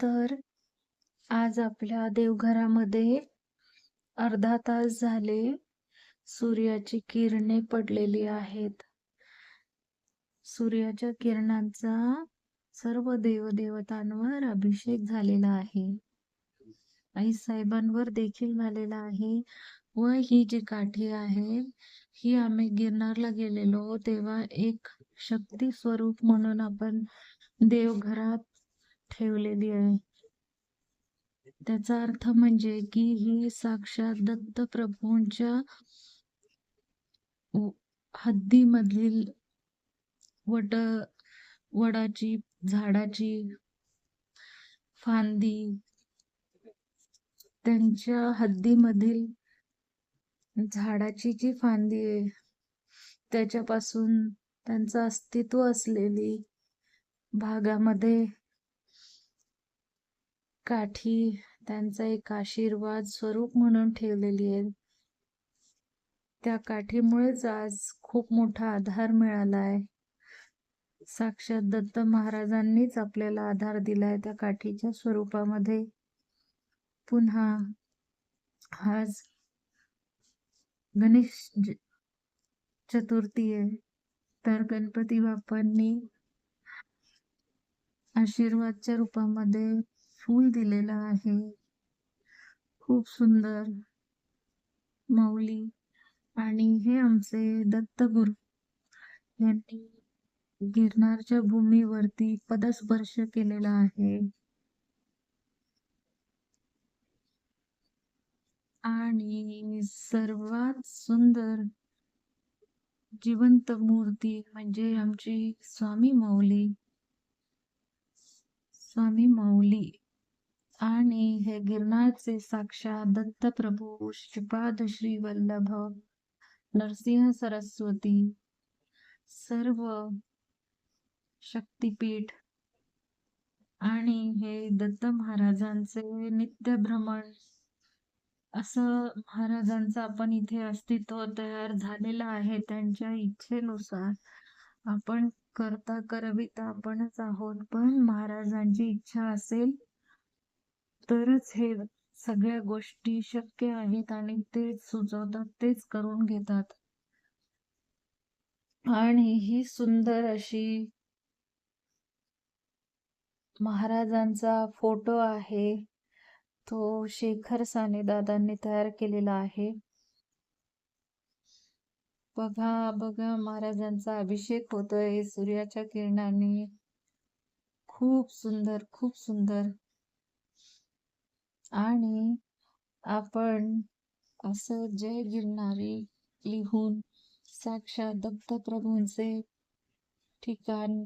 तर आज आपल्या देवघरामध्ये अर्धा तास झाले सूर्याची किरणे पडलेली आहेत. सूर्याच्या किरणांचा सर्व देवदेवतांवर अभिषेक झालेला आहे. आई साहेबांवर देखील झालेला आहे व ही जी काठी आहे ही आम्ही गिरनारला गेलेलो तेव्हा एक शक्ती स्वरूप म्हणून आपण देवघरात ठेवलेली आहे. त्याचा अर्थ म्हणजे की ही साक्षात दत्त प्रभूंच्या हद्दीमधील वट वडाची झाडाची फांदी त्यांच्या हद्दीमधील झाडाची जी फांदी आहे त्याच्यापासून त्यांचं अस्तित्व असलेली भागामध्ये काठी त्यांचा एक आशीर्वाद स्वरूप म्हणून ठेवलेली आहे. त्या काठीमुळेच आज खूप मोठा आधार मिळाला आहे. साक्षात दत्त महाराजांनीच आपल्याला आधार दिलाय त्या काठीच्या स्वरूपामध्ये. पुन्हा आज गणेश चतुर्थी आहे. तर गणपती बाप्पांनी आशीर्वादच्या रूपामध्ये फूल दिलेलं आहे. खूप सुंदर माऊली आणि हे आमचे दत्तगुरु यांनी गिरनारच्या भूमीवरती पदस्पर्श केलेला आहे. आणि सर्वात सुंदर जिवंत मूर्ती म्हणजे आमची स्वामी माऊली. स्वामी माऊली. आणि हे गिरनारचे साक्षात दत्तप्रभू श्रीपाद श्री वल्लभ नरसिंह सरस्वती सर्व शक्तिपीठ आणि हे दत्त महाराजांचे नित्य भ्रमण. असं महाराजांचं आपण इथे अस्तित्व तयार झालेलं आहे. त्यांच्या इच्छेनुसार आपण करता करविता आपणच आहोत. पण महाराजांची इच्छा असेल तरच हे सगळ्या गोष्टी शक्य आहेत आणि तेच सुचवतात तेच करून घेतात. आणि ही सुंदर अशी महाराजांचा फोटो आहे. तो शेखर साने दादांनी तयार केलेला आहे. बघा बघा महाराजांचा अभिषेक होतोय. सूर्याच्या किरणाने खूप सुंदर खूप सुंदर. आणि आपण असं जय गिरणारी लिहून साक्षात दत्तप्रभूंचे ठिकाण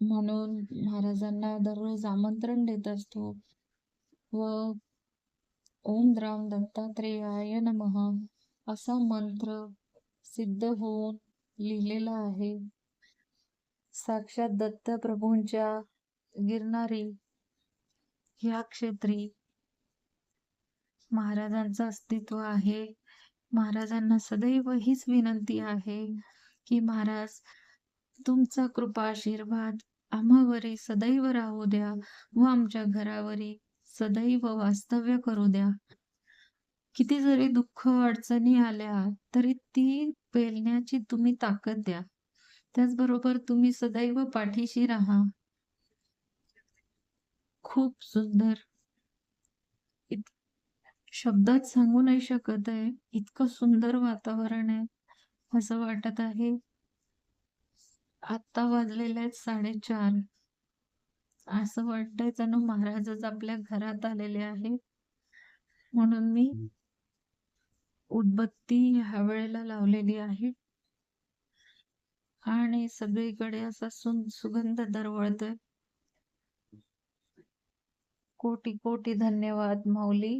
म्हणून महाराजांना दररोज आमंत्रण देत असतो. व ओम राम दत्तात्रेयाय नमः असा मंत्र सिद्ध होऊन लिहिलेला आहे. साक्षात दत्तप्रभूंच्या गिरणारी ह्या क्षेत्री महाराजांचं अस्तित्व आहे. महाराजांना सदैव हीच विनंती आहे की महाराज तुमचा कृपा आशीर्वाद आम्हावरी सदैव राहू द्या व आमच्या घरावरी सदैव वास्तव्य करू द्या. किती जरी दुःख अडचणी आल्या तरी ती पेलण्याची तुम्ही ताकद द्या. त्याचबरोबर तुम्ही सदैव पाठीशी राहा. खूप सुंदर. शब्दात सांगू नाही शकत आहे. इतकं सुंदर वातावरण आहे. असं वाटत आहे. आता वाजलेले आहेत साडेचार. असं वाटतंय जणू महाराजच आपल्या घरात आलेले आहेत म्हणून मी उदबत्ती ह्या वेळेला लावलेली आहे. आणि सगळीकडे असा सुगंध दरवळतोय. कोटी कोटी धन्यवाद माऊली.